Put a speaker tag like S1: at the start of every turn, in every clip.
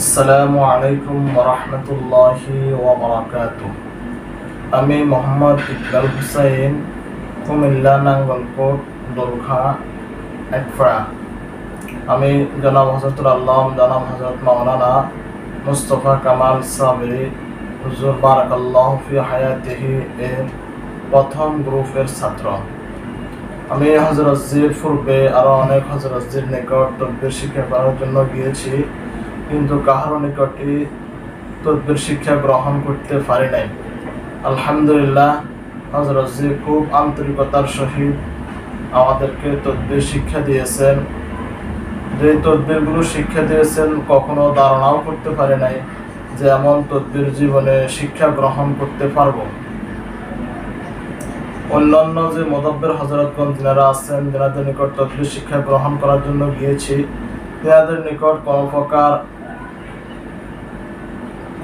S1: আসসালামু আলাইকুম রহমতুল্লাহি ওবরাকাত আমি মোহাম্মদ ইকবাল হুসাইন, কুমিল্লা নাঙ্গলকোট, দোলখা, একফড়া। আমি জনাব হজরতুল আল্লাহ জনাব হজরত মাওলানা মুস্তফা কামাল সাবরি, হুজুর বারাকাল্লাহ ফি হায়াতিহি এর প্রথম গ্রুপের ছাত্র। আমি হজরতজির পূর্বে আরও অনেক হজরতজির নিকট তদ্বির শিক্ষা করার জন্য গিয়েছি। কিন্তু কাহার নিকটই তদ্বির শিক্ষা গ্রহণ করতে পারি নাই। আলহামদুলিল্লাহ হজরতজি খুব আন্তরিকতার সহিত আমাদেরকে তদ্বির শিক্ষা দিয়েছেন। যে তদ্বিরগুলো শিক্ষা দিয়েছেন, কখনো ধারণাও করতে পারে নাই যে এমন তদ্বির জীবনে শিক্ষা গ্রহণ করতে পারব। অন্যান্য যে মদব্বের হজরতগঞ্জ যারা আছেন যাদের নিকট তদ্বির শিক্ষা গ্রহণ করার জন্য গিয়েছি তেনাদের নিকট কোনো প্রকার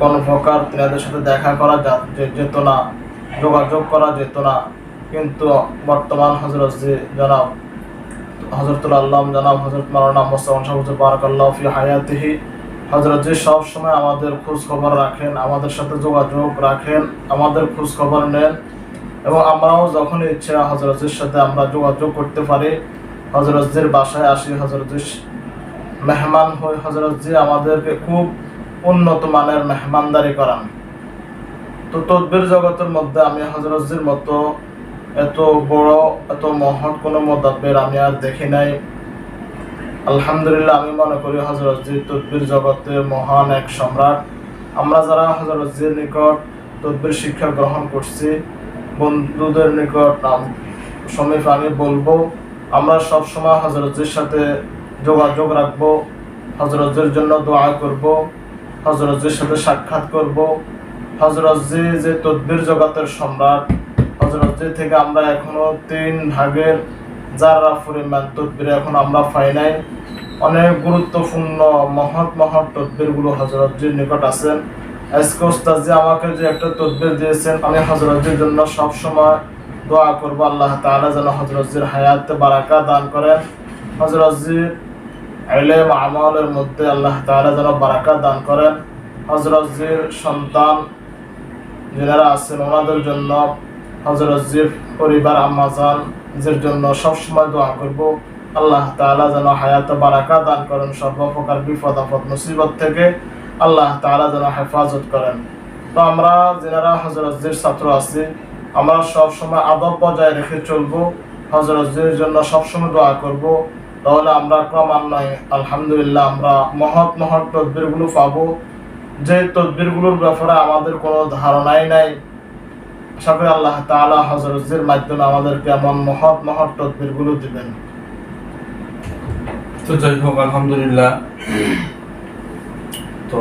S1: কোনো প্রকার তেনাদের সাথে দেখা করা যেত না, যোগাযোগ করা যেত না। কিন্তু বর্তমান হজরত জনাব হজরতুল আল্লাহ জনাব হজরত মারানা মোস্তাফা সাহুজুর বারাকাল্লাহ ফি হায়াতিহি হজরত জি সব সময় আমাদের খোঁজ খবর রাখেন, আমাদের সাথে যোগাযোগ রাখেন, আমাদের খোঁজ খবর নেন এবং আমরাও যখন ইচ্ছা হজরতের সাথে আমরা যোগাযোগ করতে পারি হজরতজির বাসায় আসি হজরতজির মেহমান হই হজরতজি আমাদেরকে খুব উন্নত মানের মেহমানদারি করান। তো তদ্বির জগতের মধ্যে আমি হজরতজির মতো এত বড়, এত মহৎ কোনো মোদাব্বের আমি আর দেখি নাই। আলহামদুলিল্লাহ, আমি মনে করি হজরতজি তদ্বির জগতে মহান এক সম্রাট। আমরা যারা হজরতজির নিকট তদ্বির শিক্ষা গ্রহণ করছি, বন্ধুদের নিকট সমীপ আমি বলব, আমরা সব সময় হজরতজির সাথে যোগাযোগ রাখব, হজরতজির জন্য দোয়া করব। হজরতজির সাথে সাক্ষাৎ করব হজরতজি যে তদ্বির জগতের সম্রাট হজরতজি থেকে আমরা এখনও তিন ভাগের যারা পরিমাণ তদ্বির এখন আমরা পাই নাই। অনেক গুরুত্বপূর্ণ, মহৎ মহৎ তদ্বিরগুলো হজরতজির নিকট আছেন আজকে ওস্তাদজি আমাকে যে একটা তদ্বির দিয়েছেন, আমি হজরতজির জন্য সব সময় দোয়া করব, আল্লাহ তাআলা যেন হজরতজির হায়াতে বারাকা দান করেন। হজরতজির এলেম আমলের মধ্যে আল্লাহ তাআলা যেন বারাকা দান করেন। হজরতজির সন্তান যারা আছেন, ওনাদের জন্য হজরতজির পরিবার আম্মাজান এর জন্য সবসময় দোয়া করব। আল্লাহ তাআলা যেন হায়াতে বারাকা দান করেন সর্বপ্রকার বিপদ আপদ মুসিবত থেকে। আল্লাহ তাআলা যেন হেফাজত করেন। তো আমরা যারা হজরতজির ছাত্র আছি, আমরা সবসময় আদব বজায় রেখে চলবো। হজরতজির জন্য সবসময় দোয়া করব। তাহলে আমরা ক্রমান্বয়ে, আলহামদুলিল্লাহ, আমরা মহৎ মহৎ তদবিরগুলো পাবো। যে তদবিরগুলোর ব্যাপারে আমাদের কোনো ধারণাই নাই। আশা করি আল্লাহ তাআলা হজরতজির মাধ্যমে আমাদেরকে এমন মহৎ মহৎ তদবিরগুলো দিবেন।
S2: তো যাই হোক, আলহামদুলিল্লাহ। তো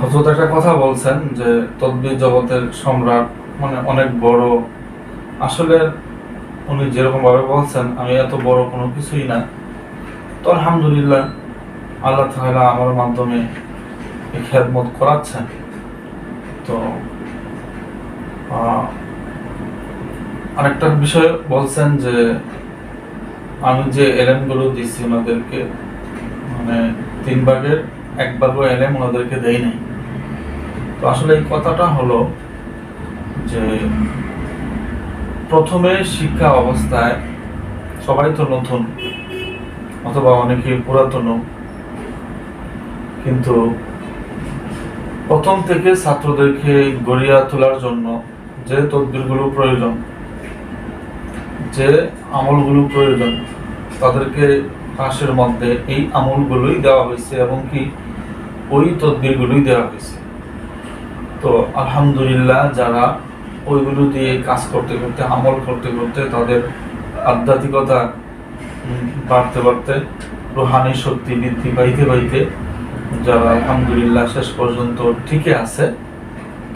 S2: হজরত একটা কথা বলছেন যে তদ্বির জগতের সম্রাট মানে অনেক বড়। আসলে উনি যেরকম ভাবে বলছেন, আমি এত বড় কোনো কিছুই না। তো আলহামদুলিল্লাহ, আল্লাহ তাআলা আমার মাধ্যমে খেদমত করাচ্ছেন। তো আরেকটা বিষয় বলছেন যে, আমি যে এলেমগুলো দিচ্ছি ওনাদেরকে মানে তিন ভাগের এক ভাগও এলেম ওনাদেরকে দেই নাই তো আসলে এই কথাটা হলো যে প্রথমে শিক্ষা অবস্থায় সবাই তো নতুন, অথবা অনেকে পুরাতন। কিন্তু প্রথম থেকে ছাত্রদেরকে গড়িয়া তোলার জন্য যে তদবিরগুলো প্রয়োজন, যে আমলগুলো প্রয়োজন, তাদেরকে ক্লাসের মধ্যে এই আমলগুলোই দেওয়া হয়েছে এবং কি ওই তদবিরগুলোই দেওয়া হয়েছে। তো আলহামদুলিল্লাহ যারা ওইগুলো দিয়ে কাজ করতে করতে, আমল করতে করতে তাদের আধ্যাত্মিকতা বাড়তে বাড়তে, রুহানি শক্তি বৃদ্ধি পাইতে পাইতে যারা আলহামদুলিল্লাহ শেষ পর্যন্ত ঠিকই আছে,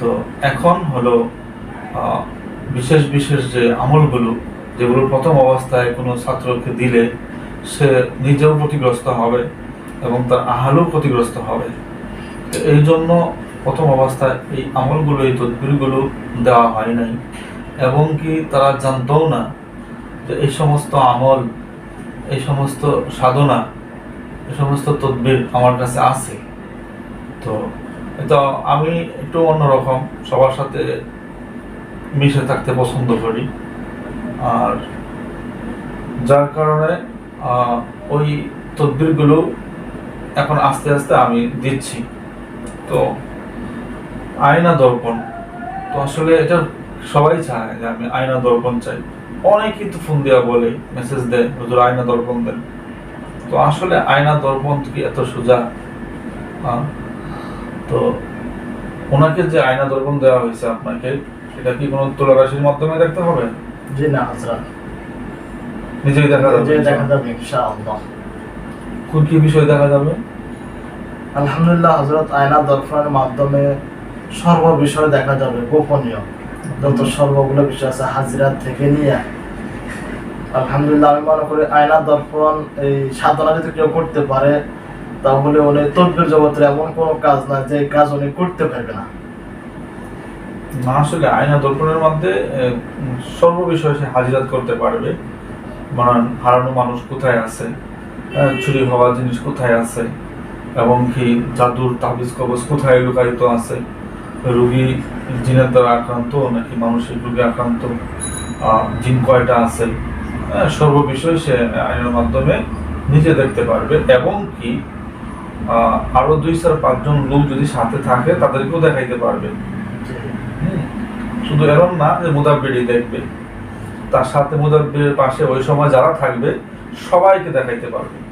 S2: তো এখন হলো বিশেষ বিশেষ যে আমলগুলো, যেগুলো প্রথম অবস্থায় কোনো ছাত্রকে দিলে সে নিজেও ক্ষতিগ্রস্ত হবে এবং তার আহালও ক্ষতিগ্রস্ত হবে। এই জন্য প্রথম অবস্থায় এই আমলগুলো, এই তদবিরগুলো দেওয়া হয় নাই। এবং কি তারা জানতও না যে এই সমস্ত আমল, এই সমস্ত সাধনা, এই সমস্ত তদবির আমার কাছে আছে। তো এটা আমি একটু অন্যরকম, সবার সাথে মিশে থাকতে পছন্দ করি। আর যার কারণে ওই তদবিরগুলো এখন আস্তে আস্তে আমি দিচ্ছি। তো আয়না দর্পণ। তো আসলে এটা সবাই চায় যে আমি আয়না দর্পণ চাই। অনেক কিন্তু ফোন দেওয়া বলে মেসেজ দেয় হুজুর আয়না দর্পণ দেন। তো আসলে আয়না দর্পণ কি এত সোজা? তো ওনাকে যে আয়না দর্পণ দেওয়া হয়েছে আপনাকে এটা কি কোনো তুলারাশির মাধ্যমে দেখতে হবে?
S1: জি না হজরত
S2: নিজেই দেখা যাবে
S1: দেখা যাবে ইনশাআল্লাহ।
S2: কোন কি বিষয় দেখা যাবে?
S1: আলহামদুলিল্লাহ হজরত আয়না দর্পণের মাধ্যমে সর্ব বিষয় দেখা যাবে গোপনীয়। যত সর্বগুলো বিষয় আছে হাজিরাত থেকে নিয়ে। আলহামদুলিল্লাহ আমি মনে করি আয়না দর্পণ এই সাধনা যদি কেউ করতে পারে তাহলে উনি তদ্বির জগতের এমন কোনো কাজ না যে কাজ উনি করতে পারবে না।
S2: না আসলে আয়না দর্পণের মধ্যে সর্ব বিষয়ে সে হাজিরাত করতে পারবে। মানে হারানো মানুষ কোথায় আছে? চুরি হওয়া জিনিস কোথায় আছে? এবং কি জাদুর তাবিজ কবজ কোথায় লুকায়িত আছে? রোগী জিনের দ্বারা আক্রান্ত নাকি মানসিক রোগে আক্রান্ত জিন কয়টা আছে আহ, সর্ব বিষয় সে আইনের মাধ্যমে নিজে দেখতে পারবে। এবং কি আহ, আরও দুই চার পাঁচজন লোক যদি সাথে থাকে তাদেরকেও দেখাইতে পারবে। শুধু এরকম না যে মুদাব্বিরই দেখবে। তার সাথে মুদাব্বিরের পাশে ওই সময় যারা থাকবে সবাইকে দেখাইতে পারবে।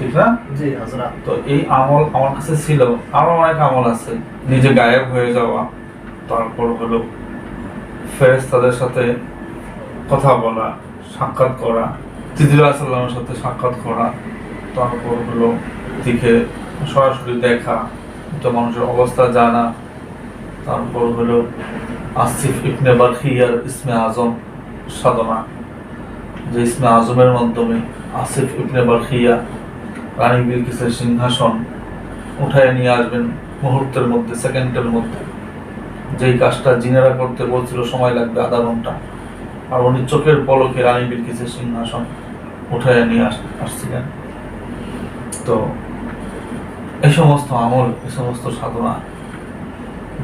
S2: ঠিক না?
S1: জি হজরত
S2: তো এই আমল আমার কাছে ছিল। আরও অনেক আমল আছে। নিজে গায়েব হয়ে যাওয়া তারপর হলো ফেরেস্তাদের সাথে কথা বলা সাক্ষাৎ করা তিদিরা সাল্লামের সাথে সাক্ষাৎ করা তারপর হলো দিকে সরাসরি দেখা তো মানুষের অবস্থা জানা তারপর হলো আসিফ ইবনে বারখিয়ার ইসমে আজম সাধনা। যে ইসমে আজমের মাধ্যমে আসিফ ইবনে বারখিয়া রানী বিলকিসের সিংহাসন উঠায় নিয়ে আসবেন মুহূর্তের মধ্যে, সেকেন্ডের মধ্যে। যেই কাজটা জিনেরা করতে বলছিল, সময় লাগবে আধা ঘণ্টা। আর উনি চোখের পলকে রানী বিলকিসের সিংহাসন উঠায় নিয়ে আস, আসছিলেন। তো এই সমস্ত আমল, এই সমস্ত সাধনা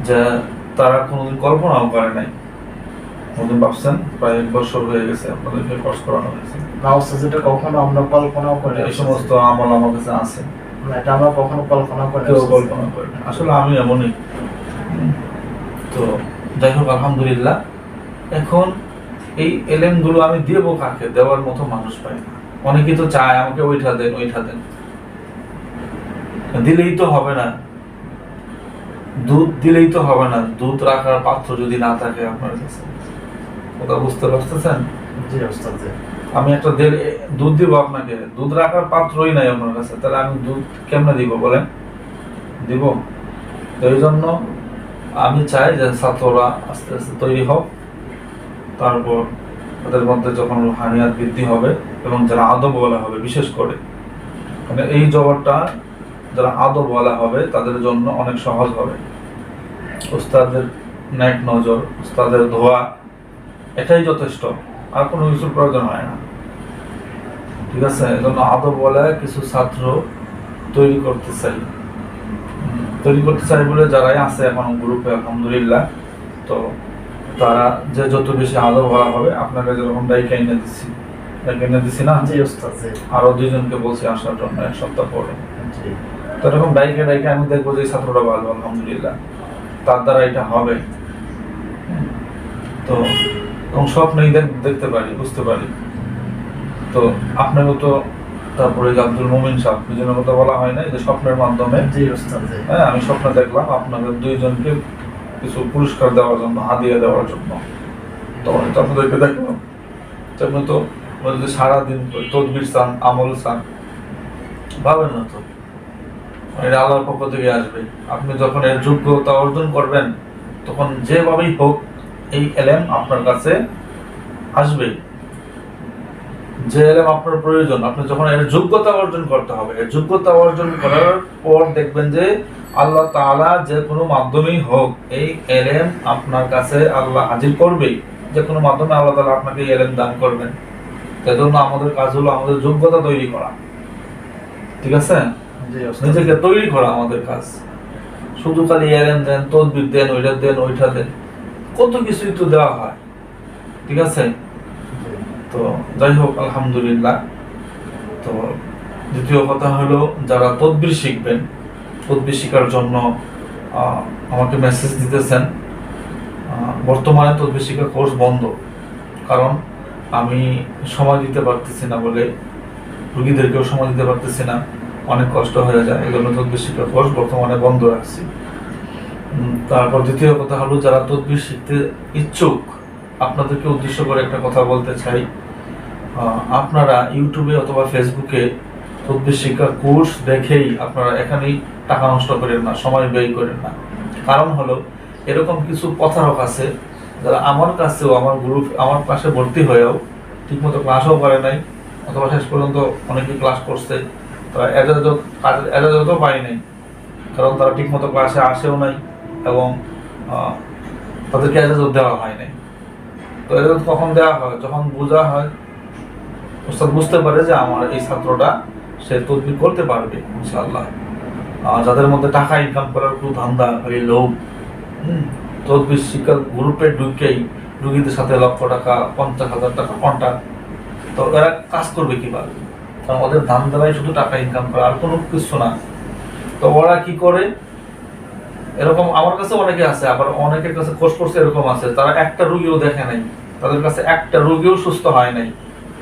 S2: যা তারা কোনোদিন কল্পনাও করে নাই। কোনোদিন ভাবছেন, প্রায় এক বছর হয়ে গেছে, আপনাদেরকে কোর্স করানো হয়েছে।
S1: না যেটা কখনো আমরা কল্পনাও করে
S2: এই সমস্ত আমল আমার কাছে আছে।
S1: এটা আমরা কখনো কল্পনা করে
S2: কল্পনা করে আসলে আমি এমনই। তো যাই হোক আলহামদুলিল্লাহ। এখন এই আমি দেবো কাকে? দেওয়ার মতো মানুষ পাই না। অনেকেই তো চায় আমাকে ওইটা দেন ওইটা দেন। দিলেই তো হবে না। দুধ দিলেই তো হবে না। দুধ রাখার পাত্র যদি না থাকে আপনার কাছে। কথা বুঝতে পারতেছেন?
S1: জি।
S2: আমি একটা দেড়, দুধ দিব আপনাকে। দুধ রাখার পাত্রই নাই আপনার কাছে। তাহলে আমি দুধ কেমনে দিব বলেন? দিব। তো এই জন্য আমি চাই যে ছাত্ররা আস্তে আস্তে তৈরি হোক। তারপর তাদের মধ্যে যখন হানিয়াত বৃদ্ধি হবে এবং যারা আদব বলা হবে, বিশেষ করে মানে এই জগৎটা যারা আদব বলা হবে, তাদের জন্য অনেক সহজ হবে। উস্তাদের ন্যাক নজর, উস্তাদের ধোয়া এটাই যথেষ্ট। আর কোনো কিছুর প্রয়োজন হয় না। ঠিক আছে? এজন্য আদব বলে কিছু ছাত্র তৈরি করতে চাই। তৈরি করতে চাই বলে যারাই আছে এখন গ্রুপে আলহামদুলিল্লাহ। তো তারা যে যত বেশি আদব বলা হবে আপনাকে যেরকম ডাইকে এনে দিচ্ছি এনে দিচ্ছি না? আরও দুইজনকে বলছি আসার জন্য এক সপ্তাহ পরে। তো এরকম ডাইকে ডাইকে আমি দেখব যে ছাত্রটা ভালো আলহামদুলিল্লাহ। তার দ্বারা এটা হবে। তো এবং স্বপ্নেই দেখ- দেখতে পারি বুঝতে পারি। তো আপনাকে তো তারপরে যে আব্দুল মোমিন সাহেব দুজনের কথা বলা হয় না যে স্বপ্নের মাধ্যমে। হ্যাঁ আমি স্বপ্ন দেখলাম আপনাদের দুইজনকে কিছু পুরস্কার দেওয়ার জন্য হাদিয়া দেওয়ার জন্য। তো আমি তো আপনাদেরকে দেখলাম। তো আপনি তো বলতে সারাদিন তদবির চান আমল চান। ভাবেন না তো। এটা আল্লাহর পক্ষ থেকে আসবে। আপনি যখন এর যোগ্যতা অর্জন করবেন তখন যেভাবেই হোক এই এলেম আপনার কাছে আসবে। যে এলেম আপনার প্রয়োজন। আপনি যখন এর যোগ্যতা অর্জন করতে হবে এর যোগ্যতা অর্জন করার পর দেখবেন যে আল্লাহ তাআলা যে কোনো মাধ্যমেই হোক এই এলেম আপনার কাছে আল্লাহ হাজির করবেই। যে কোনো মাধ্যমে আল্লাহ তাআলা আপনাকে এই এলেম দান করবেন। সেজন্য আমাদের কাজ হলো আমাদের যোগ্যতা তৈরি করা। ঠিক আছে? নিজেকে তৈরি করা আমাদের কাজ। শুধু খালি এলেন দেন তদবির দেন ওইটা দেন ওইটা দেন কত কিছুই তো দেওয়া হয়। ঠিক আছে। তো যাই হোক, আলহামদুলিল্লাহ। তো দ্বিতীয় কথা হলো, যারা তদবির শিখবেন, তদবির শেখার জন্য আমাকে মেসেজ দিতেছেন। বর্তমানে তদবির শিক্ষার কোর্স বন্ধ। কারণ আমি সময় দিতে পারতেছি না বলে, রুগীদেরকেও সময় দিতে পারতেছি না। অনেক কষ্ট হয়ে যায় এই জন্য তদবির শিক্ষার কোর্স বর্তমানে বন্ধ রাখছি। তারপর দ্বিতীয় কথা হলো, যারা তদবির শিখতে ইচ্ছুক আপনাদেরকে উদ্দেশ্য করে একটা কথা বলতে চাই। আপনারা ইউটিউবে অথবা ফেসবুকে তদবির শিক্ষার কোর্স দেখেই আপনারা এখানেই টাকা নষ্ট করেন না, সময় ব্যয় করেন না। কারণ হলো, এরকম কিছু প্রতারক আছে যারা আমার কাছেও, আমার গ্রুপ আমার ক্লাসে ভর্তি হয়েও ঠিকমতো ক্লাসও করে নাই, অথবা শেষ পর্যন্ত অনেকে ক্লাস করছে, তারা এজাজত এজাজতও পায় নাই, কারণ তারা ঠিকমতো ক্লাসে আসেও নাই এবং তাদেরকে এজাজত দেওয়া হয় নাই। তো এজাজত কখন দেওয়া হয় যখন বোঝা হয় ওস্তাদ বুঝতে পারে যে আমার এই ছাত্রটা সে তদবির করতে পারবে ইনশাআল্লাহ। আহ, যাদের মধ্যে টাকা ইনকাম করার খুব ধান্দা খালি লোভ তদবির শিক্ষা গ্রুপে ঢুকেই রুগীদের সাথে লক্ষ টাকা পঞ্চাশ হাজার টাকা কন্ট্যাক্ট তো এরা কাজ করবে কীভাবে? কারণ ওদের ধান্দারাই শুধু টাকা ইনকাম করা আর কোনো কিছু না। তো ওরা কি করে? এরকম আমার কাছে অনেকে আছে, আবার অনেকের কাছে কোর্স করছে এরকম আছে, তারা একটা রুগীও দেখে নাই, তাদের কাছে একটা রুগীও সুস্থ হয় নাই,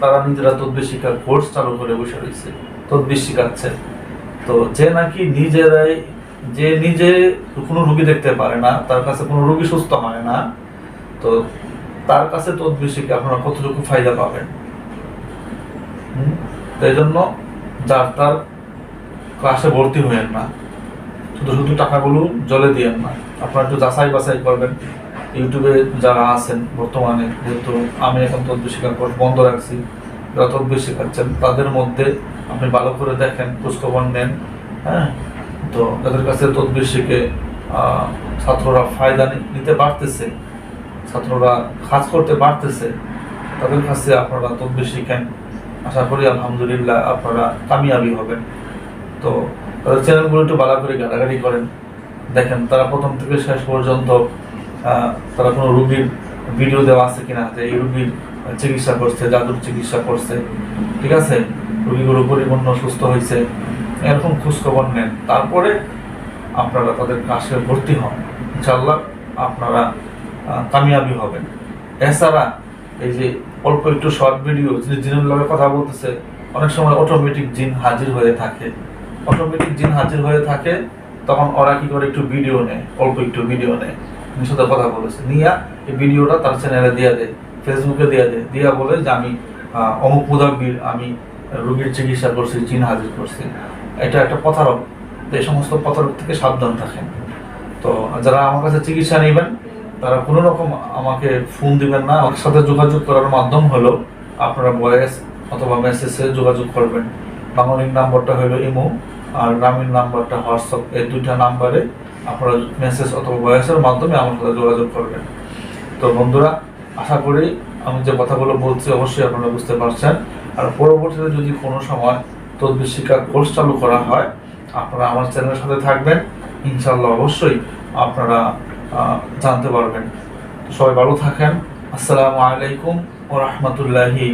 S2: তারা নিজেরা তদ্বির শিক্ষার কোর্স চালু করে বসে রয়েছে, তদ্বির শিখাচ্ছে। তো যে নাকি নিজেরাই, যে নিজে কোনো রুগী দেখতে পারে না, তার কাছে কোনো রুগী সুস্থ হয় না, তো তার কাছে তদ্বির শিখে আপনারা কতটুকু ফায়দা পাবেন? হুম? তো এই জন্য যার তার ক্লাসে ভর্তি হয়েন না। শুধু শুধু টাকাগুলো জলে দিয়েন না আপনারা একটু যাচাই বাছাই করবেন। ইউটিউবে যারা আছেন বর্তমানে, যেহেতু আমি এখন তদ্বির শিক্ষার কোর্স বন্ধ রাখছি, যারা তদ্বির শেখাচ্ছেন, তাদের মধ্যে আপনি ভালো করে দেখেন, খোঁজখবর নেন হ্যাঁ? তো যাদের কাছে তদ্বির শিখে ছাত্ররা ফায়দা নিতে পারতেছে ছাত্ররা কাজ করতে পারতেছে তাদের কাছে আপনারা তদ্বির শিখেন। আশা করি আলহামদুলিল্লাহ আপনারা কামিয়াবি হবেন। তো তাদের চ্যানেলগুলো একটু ভালো করে ঘাটাঘাটি করেন। দেখেন, তারা প্রথম থেকে শেষ পর্যন্ত তারা কোনো রুগীর ভিডিও দেওয়া আছে কিনা, যে এই রুগীর চিকিৎসা করছে, জাদুর চিকিৎসা করছে। ঠিক আছে? রুগীগুলো পরিপূর্ণ সুস্থ হয়েছে। এরকম খোঁজখবর নেন। তারপরে আপনারা তাদের কাছে ভর্তি হন। ইনশাল্লাহ আপনারা কামিয়াবি হবেন। এছাড়া এই যে অল্প একটু শর্ট ভিডিও, যিনি জিনের লগে কথা বলতেছে, অনেক সময় অটোমেটিক জিন হাজির হয়ে থাকে। অটোমেটিক জিন হাজির হয়ে থাকে, তখন ওরা কি করে একটু ভিডিও নেয়, অল্প একটু ভিডিও নেয়। সাথে কথা বলেছে, নিয়া এই ভিডিওটা তার চ্যানেলে দিয়ে দেয় ফেসবুকে দিয়ে দেয় দিয়া বলে যে আমি অমুক মুদাব্বির, আমি রোগীর চিকিৎসা করছি, জিন হাজির করছি। এটা একটা প্রতারক এই সমস্ত প্রতারক থেকে সাবধান থাকেন। তো যারা আমার কাছে চিকিৎসা নেবেন, তারা কোনো রকম আমাকে ফোন দিবেন না। আমার সাথে যোগাযোগ করার মাধ্যম হলো আপনারা ভয়েস অথবা মেসেজে যোগাযোগ করবেন। বাংলিং নাম্বারটা হলো ইমো। আর গ্রামীণ নাম্বারটা হোয়াটসঅ্যাপ, এই দুইটা নাম্বারে আপনারা মেসেজ অথবা ভয়েসের মাধ্যমে আমার সাথে যোগাযোগ করবেন। তো বন্ধুরা, আশা করি আমি যে কথাগুলো বলছি অবশ্যই আপনারা বুঝতে পারছেন। আর পরবর্তীতে যদি কোনো সময় তদ্বির শিক্ষার কোর্স চালু করা হয়, আপনারা আমার চ্যানেলের সাথে থাকবেন। ইনশাল্লাহ অবশ্যই আপনারা জানতে পারবেন। সবাই ভালো থাকেন। আসসালামু আলাইকুম ও রহমতুল্লাহি